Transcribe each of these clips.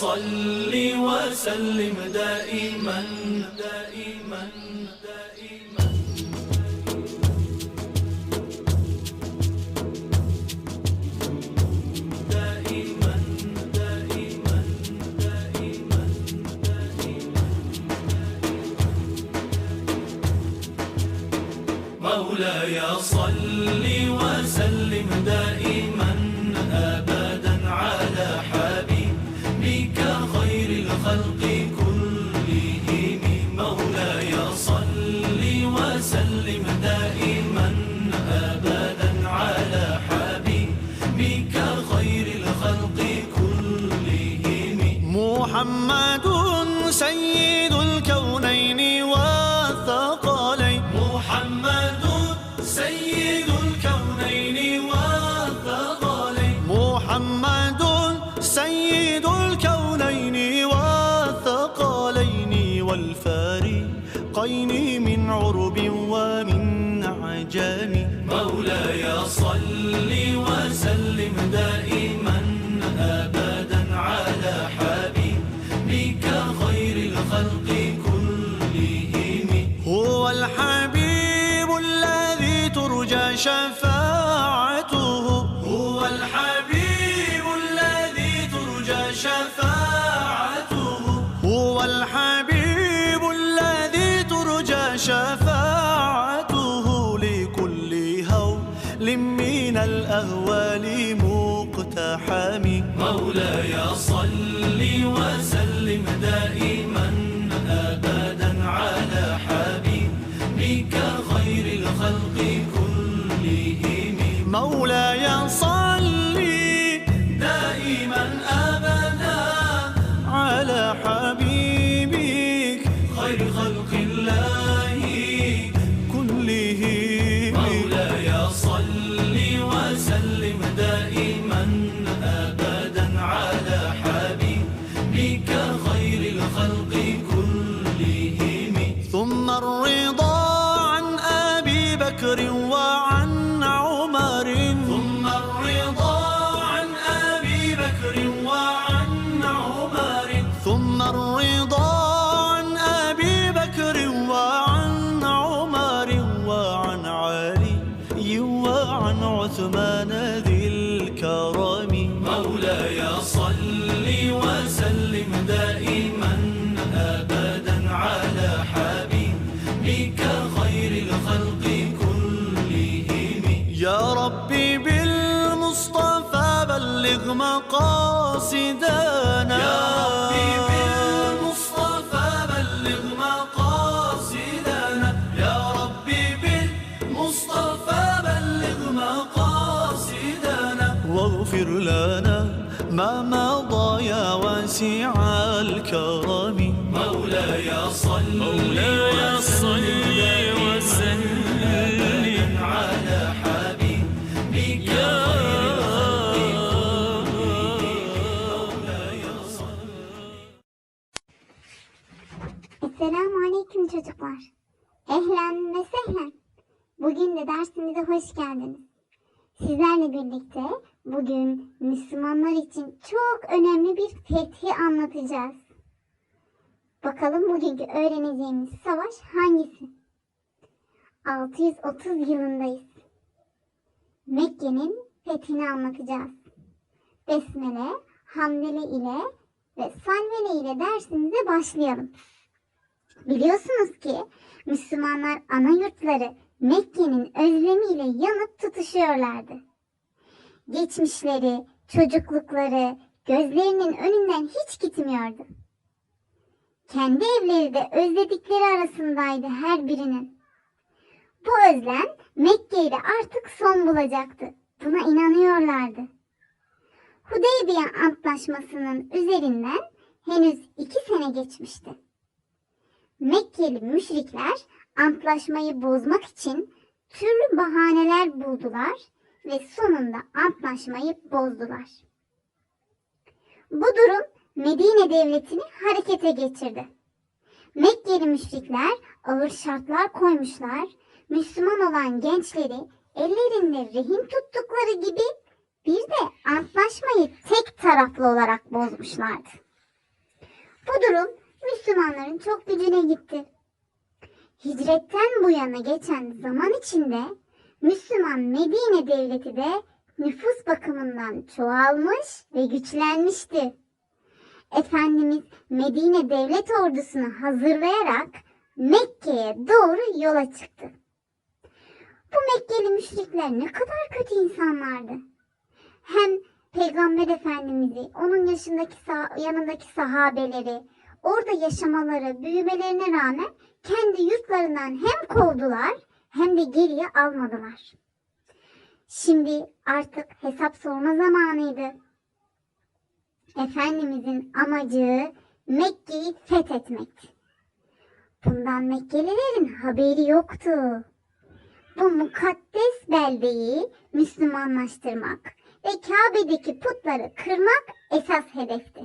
صل وسلم دائما دائما دائما دائما دائما دائما مولاي صل سيد الكونين والثقلين والفارقين من عرب ومن عجم مولاي صل وسلم دائما أبدا على حبيبك خير الخلق كلهم. هو الحبيب الذي ترجى شفاعته مولاي يا ربي بالمصطفى بلغ مقاصدنا. يا ربي بالمصطفى بلغ مقاصدنا. يا ربي بالمصطفى بلغ مقاصدنا. واغفر لنا ما مضى يا واسع الكرم. مولاي صل مولاي dersimize hoş geldiniz. Sizlerle birlikte bugün Müslümanlar için çok önemli bir fethi anlatacağız. Bakalım bugünkü öğreneceğimiz savaş hangisi? 630 yılındayız. Mekke'nin fethini anlatacağız. Besmele, Hamdele ile ve Salvele ile dersimize başlayalım. Biliyorsunuz ki Müslümanlar ana yurtları Mekke'nin özlemiyle yanıp tutuşuyorlardı. Geçmişleri, çocuklukları gözlerinin önünden hiç gitmiyordu. Kendi evleri de özledikleri arasındaydı her birinin. Bu özlem Mekke'de artık son bulacaktı. Buna inanıyorlardı. Hudeybiye Antlaşması'nın üzerinden henüz iki sene geçmişti. Mekkeli müşrikler antlaşmayı bozmak için türlü bahaneler buldular ve sonunda antlaşmayı bozdular. Bu durum Medine devletini harekete geçirdi. Mekkeli müşrikler ağır şartlar koymuşlar, Müslüman olan gençleri ellerinde rehin tuttukları gibi bir de antlaşmayı tek taraflı olarak bozmuşlardı. Bu durum Müslümanların çok gücüne gitti. Hicretten bu yana geçen zaman içinde Müslüman Medine devleti de nüfus bakımından çoğalmış ve güçlenmişti. Efendimiz Medine devlet ordusunu hazırlayarak Mekke'ye doğru yola çıktı. Bu Mekkeli müşrikler ne kadar kötü insanlardı. Hem Peygamber Efendimiz'i, onun yaşındaki yanındaki sahabeleri, orada yaşamaları, büyümelerine rağmen kendi yurtlarından hem kovdular hem de geriye almadılar. Şimdi artık hesap sorma zamanıydı. Efendimizin amacı Mekke'yi fethetmekti. Bundan Mekkelilerin haberi yoktu. Bu mukaddes beldeyi Müslümanlaştırmak ve Kabe'deki putları kırmak esas hedefti.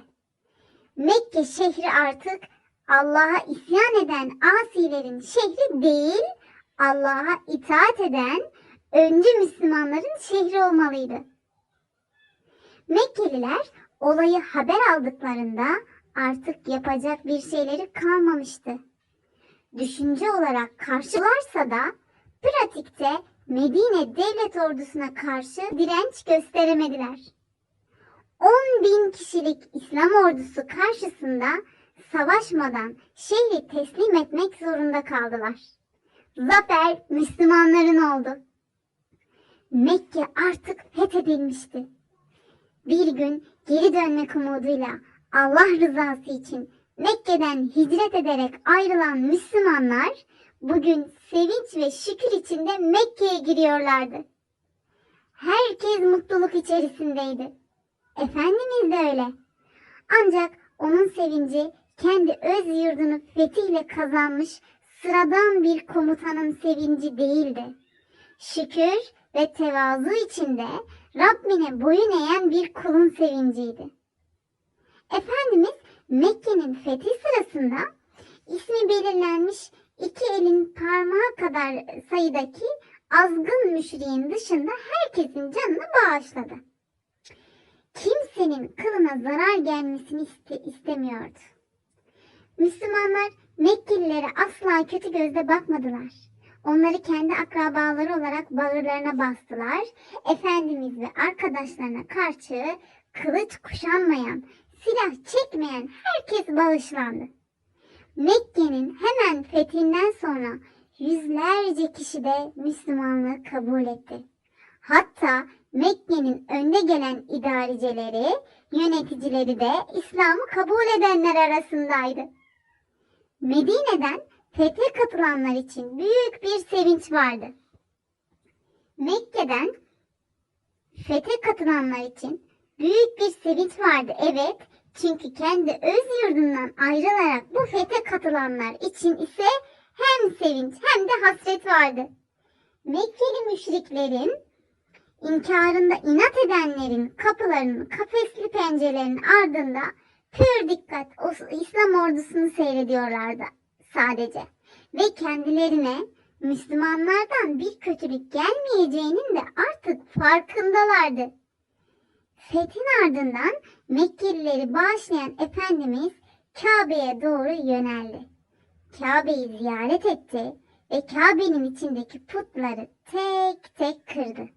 Mekke şehri artık Allah'a isyan eden asilerin şehri değil, Allah'a itaat eden öncü Müslümanların şehri olmalıydı. Mekkeliler olayı haber aldıklarında artık yapacak bir şeyleri kalmamıştı. Düşünce olarak karşılarsa da pratikte Medine devlet ordusuna karşı direnç gösteremediler. 10 bin kişilik İslam ordusu karşısında savaşmadan şehri teslim etmek zorunda kaldılar. Zafer Müslümanların oldu. Mekke artık fethedilmişti. Bir gün geri dönmek umuduyla Allah rızası için Mekke'den hicret ederek ayrılan Müslümanlar bugün sevinç ve şükür içinde Mekke'ye giriyorlardı. Herkes mutluluk içerisindeydi. Efendimiz de öyle. Ancak onun sevinci kendi öz yurdunu fetihle kazanmış sıradan bir komutanın sevinci değildi. Şükür ve tevazu içinde Rabbine boyun eğen bir kulun sevinciydi. Efendimiz Mekke'nin fethi sırasında ismi belirlenmiş iki elin parmağı kadar sayıdaki azgın müşriğin dışında herkesin canını bağışladı. Kimsenin kılına zarar gelmesini iste- istemiyordu. Müslümanlar Mekkelilere asla kötü gözle bakmadılar. Onları kendi akrabaları olarak bağırlarına bastılar. Efendimiz ve arkadaşlarına karşı kılıç kuşanmayan, silah çekmeyen herkes bağışlandı. Mekke'nin hemen fethinden sonra yüzlerce kişi de Müslümanlığı kabul etti. Hatta Mekke'nin önde gelen idarecileri, yöneticileri de İslam'ı kabul edenler arasındaydı. Medine'den fethe katılanlar için büyük bir sevinç vardı. Mekke'den fethe katılanlar için büyük bir sevinç vardı. Evet, çünkü kendi öz yurdundan ayrılarak bu fethe katılanlar için ise hem sevinç hem de hasret vardı. Mekkeli müşriklerin inkarında inat edenlerin kapılarının kafesli pencerelerinin ardında pür dikkat o İslam ordusunu seyrediyorlardı sadece. Ve kendilerine Müslümanlardan bir kötülük gelmeyeceğinin de artık farkındalardı. Fethin ardından Mekkelileri bağışlayan Efendimiz Kabe'ye doğru yöneldi. Kabe'yi ziyaret etti ve Kabe'nin içindeki putları tek tek kırdı.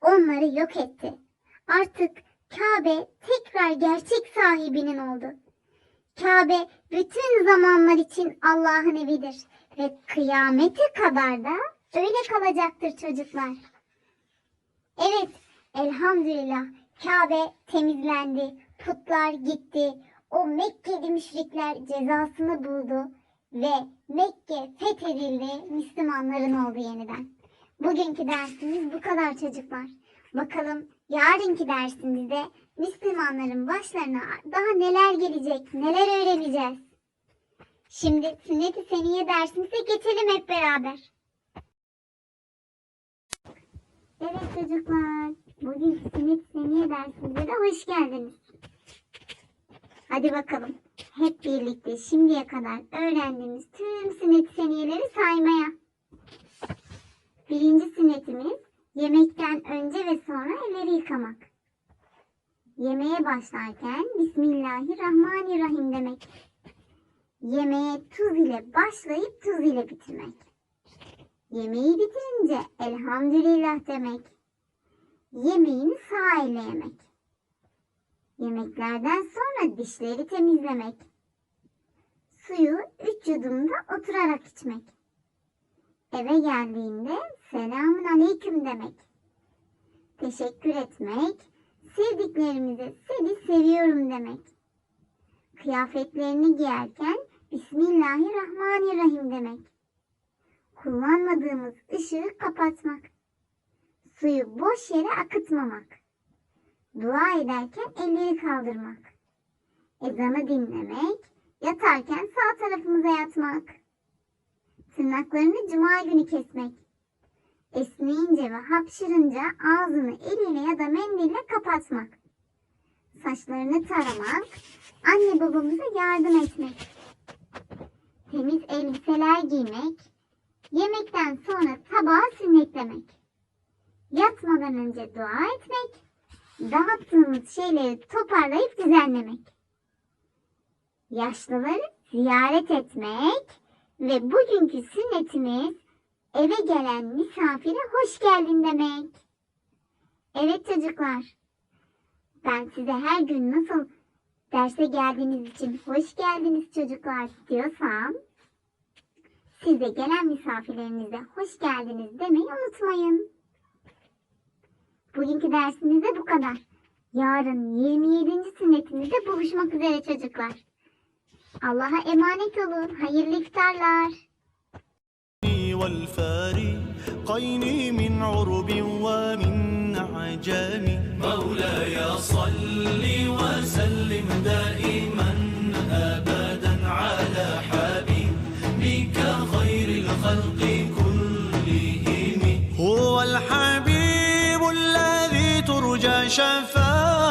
Onları yok etti. Artık Kabe tekrar gerçek sahibinin oldu. Kabe bütün zamanlar için Allah'ın evidir ve kıyamete kadar da öyle kalacaktır çocuklar. Evet, elhamdülillah Kabe temizlendi, putlar gitti, o Mekkeli müşrikler cezasını buldu ve Mekke fethedildi, Müslümanların oldu yeniden. Bugünkü dersimiz bu kadar çocuklar. Bakalım yarınki dersimizde Müslümanların başlarına daha neler gelecek, neler öğreneceğiz. Şimdi sünnet-i seniye dersimize geçelim hep beraber. Evet çocuklar, bugünkü sünnet-i seniye dersimize de hoş geldiniz. Hadi bakalım, hep birlikte şimdiye kadar öğrendiğimiz tüm sünnet-i seniyeleri saymaya. Birinci sünnetimiz yemekten önce ve sonra elleri yıkamak. Yemeğe başlarken Bismillahirrahmanirrahim demek. Yemeğe tuz ile başlayıp tuz ile bitirmek. Yemeği bitirince elhamdülillah demek. Yemeğini sağ elle yemek. Yemeklerden sonra dişleri temizlemek. Suyu üç yudumda oturarak içmek. Eve geldiğinde selamun aleyküm demek. Teşekkür etmek, sevdiklerimize seni seviyorum demek. Kıyafetlerini giyerken Bismillahirrahmanirrahim demek. Kullanmadığımız ışığı kapatmak. Suyu boş yere akıtmamak. Dua ederken elleri kaldırmak. Ezanı dinlemek, yatarken sağ tarafımıza yatmak. Tırnaklarını cuma günü kesmek. Esneyince ve hapşırınca ağzını eliyle ya da mendille kapatmak. Saçlarını taramak, anne babamıza yardım etmek. Temiz elbiseler giymek, yemekten sonra tabağı sünnetlemek. Yatmadan önce dua etmek, dağıttığımız şeyleri toparlayıp düzenlemek. Yaşlıları ziyaret etmek ve bugünkü sünnetimiz eve gelen misafire hoş geldin demek. Evet çocuklar, ben size her gün nasıl derse geldiğiniz için hoş geldiniz çocuklar diyorsam, siz de gelen misafirlerinize hoş geldiniz demeyi unutmayın. Bugünkü dersimiz de bu kadar. Yarın 27. sünnetimizde buluşmak üzere çocuklar. Allah'a emanet olun. Hayırlı iftarlar. والفارقين من عرب ومن عجم مولاي صل وسلم دائما أبدا على حبيبك خير الخلق كلهم هو الحبيب الذي ترجى شفاعته